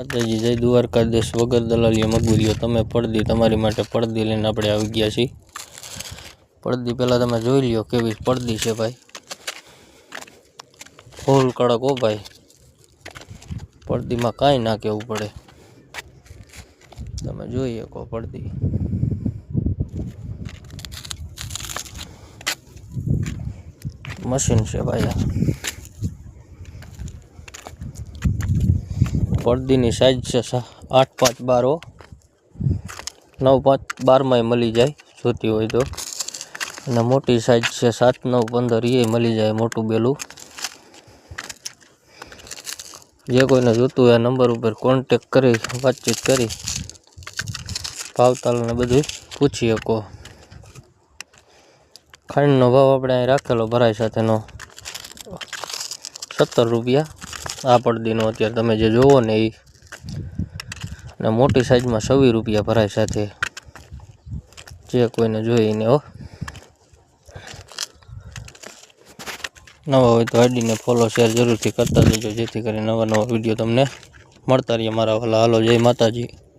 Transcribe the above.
માતાજી જય દ્વારકાધીશ વગર દલાલીએ મગુરીઓ તમે પડદી તમારી માટે પડદી લઈને આપણે આવી ગયા છીએ. પડદી પહેલાં તમે જોઈ લ્યો કેવી પડદી છે ભાઈ. ફૂલ કડક હો ભાઈ. પડદીમાં કાંઈ ના કહેવું પડે. તમે જોઈ શકો પડદી. મશીન છે ભાઈ આ. પડદીની સાઇઝ છે આઠ પાંચ બારો નવ પાંચ બારમાંય મળી જાય, જોતી હોય તો. અને મોટી સાઇઝ છે સાત, નવ, પંદર એ મળી જાય મોટું બેલું. જે કોઈને જોતું હોય આ નંબર ઉપર કોન્ટેક કરી, વાતચીત કરી. ભાવતાલને બધું પૂછી શકો ખાંડનો ભાવ આપણે અહીં રાખેલો ભરાઈ સાથેનો સત્તર રૂપિયા. આ પડદીનો અત્યારે તમે જે જોવો ને એ અને મોટી સાઈઝમાં છવ્વીસ રૂપિયા ભરાય સાથે. જે કોઈને જોઈને હો. નવા હોય તો આઈડીને ફોલો શેર જરૂરથી કરતા જજો, જેથી કરીને નવા નવા વીડિયો તમને મળતા રહીએ મારા વાલા હાલો, જય માતાજી.